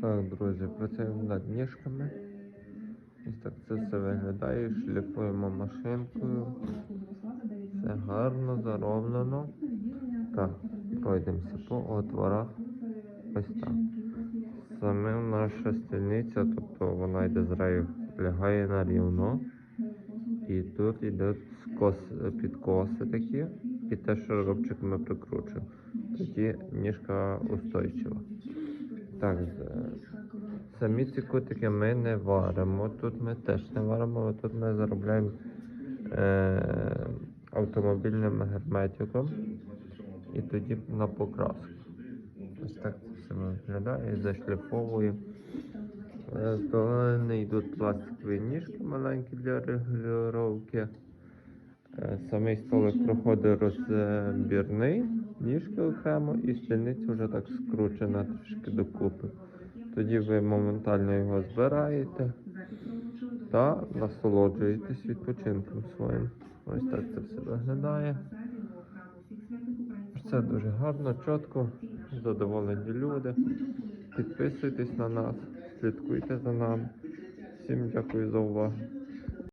Так, друзі, працюємо над ніжками. Ось так це все виглядає. Шліфуємо машинкою. Все гарно зароблено. Так, пройдемося по отворах. Ось так. Саме наша стільниця, тобто вона йде з раю, лягає на рівно. І тут йде скос, підкоси такі, і те, що робчик ми прикручуємо. Тоді ніжка устойчива. Так, самі ці кутики ми не варимо. Тут ми теж не варимо, тут ми заробляємо е, автомобільним герметиком і тоді на покраску. Ось так це все виглядає, зашліфовуємо. Е, йдуть пластикові ніжки маленькі для регулювання. Е, Самий столик проходить розбірний, ніжки окремо і стільниця вже так скручена трішки докупи. Тоді ви моментально його збираєте та насолоджуєтесь відпочинком своїм. Ось так це все виглядає. Все дуже гарно, чітко, задоволені люди. Підписуйтесь на нас, слідкуйте за нами. Всім дякую за увагу.